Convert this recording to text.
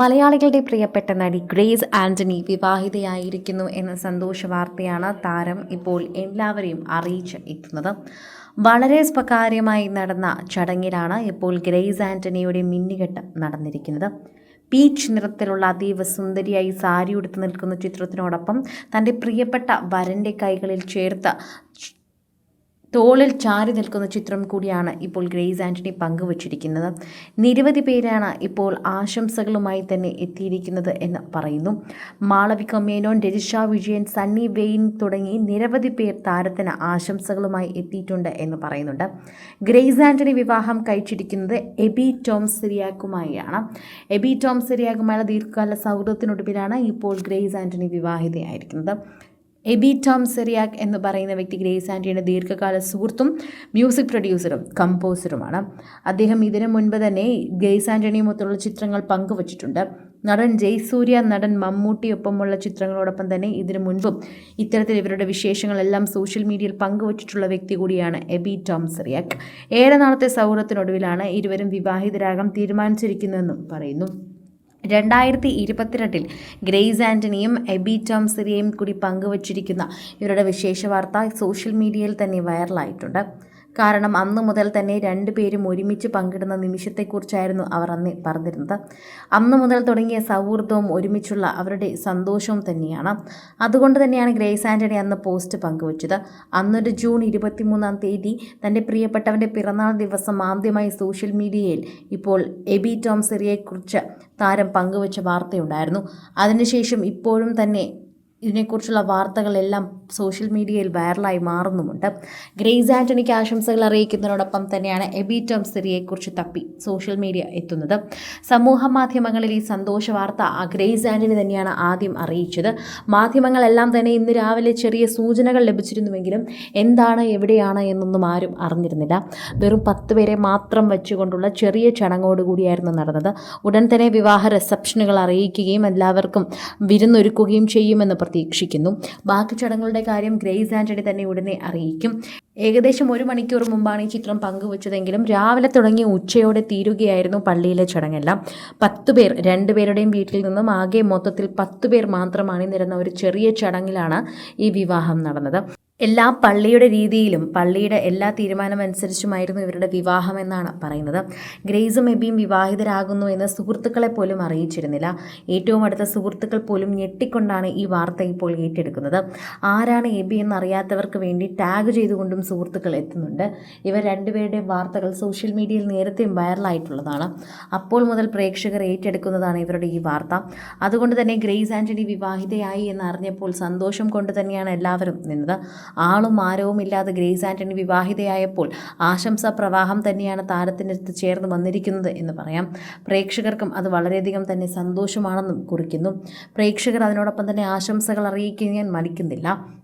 മലയാളികളുടെ പ്രിയപ്പെട്ട നടി ഗ്രേസ് ആന്റണി വിവാഹിതയായിരിക്കുന്നു എന്ന സന്തോഷ വാർത്തയാണ് താരം ഇപ്പോൾ എല്ലാവരെയും അറിയിച്ച് എത്തുന്നത്. വളരെ സ്വകാര്യമായി നടന്ന ചടങ്ങിലാണ് ഇപ്പോൾ ഗ്രേസ് ആന്റണിയുടെ മിന്നുകെട്ട് നടന്നിരിക്കുന്നത്. പീച്ച് നിറത്തിലുള്ള അതീവ സുന്ദരിയായി സാരി ഉടുത്ത് നിൽക്കുന്ന ചിത്രത്തിനോടൊപ്പം തന്റെ പ്രിയപ്പെട്ട വരന്റെ കൈകളിൽ ചേർത്ത് തോളിൽ ചാരി നിൽക്കുന്ന ചിത്രം കൂടിയാണ് ഇപ്പോൾ ഗ്രേസ് ആന്റണി പങ്കുവച്ചിരിക്കുന്നത്. നിരവധി പേരാണ് ഇപ്പോൾ ആശംസകളുമായി തന്നെ എത്തിയിരിക്കുന്നത് എന്ന് പറയുന്നു. മാളവിക മേനോൻ രജിഷ വിജയൻ സണ്ണി വെയിൻ തുടങ്ങി നിരവധി പേർ താരത്തിന് ആശംസകളുമായി എത്തിയിട്ടുണ്ട് എന്ന് പറയുന്നുണ്ട്. ഗ്രേസ് ആന്റണി വിവാഹം കഴിച്ചിരിക്കുന്നത് എബി ടോം സിറിയാക്കുമായാണ്. എബി ടോം സിറിയാക്കുമായുള്ള ദീർഘകാല സൗഹൃദത്തിനൊടുവിലാണ് ഇപ്പോൾ ഗ്രേസ് ആന്റണി വിവാഹിതയായിരിക്കുന്നത്. എബി ടോം സെറിയാക് എന്ന് പറയുന്ന വ്യക്തി ഗ്രേസ് ആന്റിയുടെ ദീർഘകാല സുഹൃത്തും മ്യൂസിക് പ്രൊഡ്യൂസറും കമ്പോസറുമാണ്. അദ്ദേഹം ഇതിനു മുൻപ് തന്നെ ഗ്രേസ് ആന്റണിയുമൊത്തുള്ള ചിത്രങ്ങൾ പങ്കുവച്ചിട്ടുണ്ട്. നടൻ ജയ്സൂര്യ നടൻ മമ്മൂട്ടിയൊപ്പമുള്ള ചിത്രങ്ങളോടൊപ്പം തന്നെ ഇതിനു മുൻപും ഇത്തരത്തിൽ ഇവരുടെ വിശേഷങ്ങളെല്ലാം സോഷ്യൽ മീഡിയയിൽ പങ്കുവച്ചിട്ടുള്ള വ്യക്തി കൂടിയാണ് എബി ടോം സെറിയാക്. ഏറെ നാളത്തെ സൗഹൃദത്തിനൊടുവിലാണ് ഇരുവരും വിവാഹിതരാകാൻ തീരുമാനിച്ചിരിക്കുന്നതെന്നും പറയുന്നു. രണ്ടായിരത്തി ഇരുപത്തിരണ്ടിൽ ഗ്രേസ് ആന്റണിയും എബി ടോം സിറിയയും കൂടി പങ്കുവച്ചിരിക്കുന്ന ഇവരുടെ വിശേഷ വാർത്ത സോഷ്യൽ മീഡിയയിൽ തന്നെ വൈറലായിട്ടുണ്ട്. കാരണം അന്ന് മുതൽ തന്നെ രണ്ടുപേരും ഒരുമിച്ച് പങ്കിടുന്ന നിമിഷത്തെക്കുറിച്ചായിരുന്നു അവർ അന്ന് പറഞ്ഞിരുന്നത്. അന്ന് മുതൽ തുടങ്ങിയ സൗഹൃദവും ഒരുമിച്ചുള്ള അവരുടെ സന്തോഷവും തന്നെയാണ്. അതുകൊണ്ട് തന്നെയാണ് ഗ്രേസ് ആന്റണി അന്ന് പോസ്റ്റ് പങ്കുവച്ചത്. അന്നൊരു ജൂൺ ഇരുപത്തിമൂന്നാം തീയതി തന്റെ പ്രിയപ്പെട്ടവന്റെ പിറന്നാൾ ദിവസം ആദ്യമായി സോഷ്യൽ മീഡിയയിൽ ഇപ്പോൾ എബി ടോം സിറിയെക്കുറിച്ച് താരം പങ്കുവച്ച വാർത്തയുണ്ടായിരുന്നു. അതിനുശേഷം ഇപ്പോഴും തന്നെ ഇതിനെക്കുറിച്ചുള്ള വാർത്തകളെല്ലാം സോഷ്യൽ മീഡിയയിൽ വൈറലായി മാറുന്നുമുണ്ട്. ഗ്രേസ് ആന്റണിക്ക് ആശംസകൾ അറിയിക്കുന്നതിനോടൊപ്പം തന്നെയാണ് എബി ടോം സിറിയെക്കുറിച്ച് തപ്പി സോഷ്യൽ മീഡിയ എത്തുന്നത്. സമൂഹ മാധ്യമങ്ങളിൽ ഈ സന്തോഷ വാർത്ത ഗ്രേസ് ആന്റണി തന്നെയാണ് ആദ്യം അറിയിച്ചത്. മാധ്യമങ്ങളെല്ലാം തന്നെ ഇന്ന് രാവിലെ ചെറിയ സൂചനകൾ ലഭിച്ചിരുന്നുവെങ്കിലും എന്താണ് എവിടെയാണ് എന്നൊന്നും ആരും അറിഞ്ഞിരുന്നില്ല. വെറും പത്ത് പേരെ മാത്രം വെച്ചുകൊണ്ടുള്ള ചെറിയ ചടങ്ങോടുകൂടിയായിരുന്നു നടന്നത്. ഉടൻ തന്നെ വിവാഹ റിസപ്ഷനുകൾ അറിയിക്കുകയും എല്ലാവർക്കും വിരുന്നൊരുക്കുകയും ചെയ്യുമെന്ന് പ്രതീക്ഷിക്കുന്നു. ബാക്കി ചടങ്ങുകളുടെ കാര്യം ഗ്രേസ് ആന്റണി തന്നെ ഉടനെ അറിയിക്കും. ഏകദേശം ഒരു മണിക്കൂർ മുമ്പാണ് ഈ ചിത്രം പങ്കുവച്ചതെങ്കിലും രാവിലെ തുടങ്ങി ഉച്ചയോടെ തീരുകയായിരുന്നു പള്ളിയിലെ ചടങ്ങെല്ലാം. പത്ത് പേർ രണ്ടുപേരുടെയും വീട്ടിൽ നിന്നും ആകെ മൊത്തത്തിൽ പത്ത് പേർ മാത്രമാണ് നിരന്ന ഒരു ചെറിയ ചടങ്ങിലാണ് ഈ വിവാഹം നടന്നത്. എല്ലാ പള്ളിയുടെ രീതിയിലും പള്ളിയുടെ എല്ലാ തീരുമാനമനുസരിച്ചുമായിരുന്നു ഇവരുടെ വിവാഹം എന്നാണ് പറയുന്നത്. ഗ്രേസും എബിയും വിവാഹിതരാകുന്നു എന്ന് സുഹൃത്തുക്കളെ പോലും അറിയിച്ചിരുന്നില്ല. ഏറ്റവും അടുത്ത സുഹൃത്തുക്കൾ പോലും ഞെട്ടിക്കൊണ്ടാണ് ഈ വാർത്ത ഇപ്പോൾ ഏറ്റെടുക്കുന്നത്. ആരാണ് എബി എന്നറിയാത്തവർക്ക് വേണ്ടി ടാഗ് ചെയ്തുകൊണ്ടും സുഹൃത്തുക്കൾ എത്തുന്നുണ്ട്. ഇവർ രണ്ടുപേരുടെയും വാർത്തകൾ സോഷ്യൽ മീഡിയയിൽ നേരത്തെയും വൈറലായിട്ടുള്ളതാണ്. അപ്പോൾ മുതൽ പ്രേക്ഷകർ ഏറ്റെടുക്കുന്നതാണ് ഇവരുടെ ഈ വാർത്ത. അതുകൊണ്ട് തന്നെ ഗ്രേസ് ആന്റണി വിവാഹിതയായി എന്നറിഞ്ഞപ്പോൾ സന്തോഷം കൊണ്ട് തന്നെയാണ് എല്ലാവരും നിന്നത്. ആളും ആരവും ഇല്ലാതെ ഗ്രേസ് ആന്റണി വിവാഹിതയായപ്പോൾ ആശംസാ പ്രവാഹം തന്നെയാണ് താരത്തിനടുത്ത് ചേർന്ന് വന്നിരിക്കുന്നത് എന്ന് പറയാം. പ്രേക്ഷകർക്കും അത് വളരെയധികം തന്നെ സന്തോഷമാണെന്നും കുറിക്കുന്നു. പ്രേക്ഷകർ അതിനോടൊപ്പം തന്നെ ആശംസകൾ അറിയിക്കാൻ മടിക്കുന്നില്ല.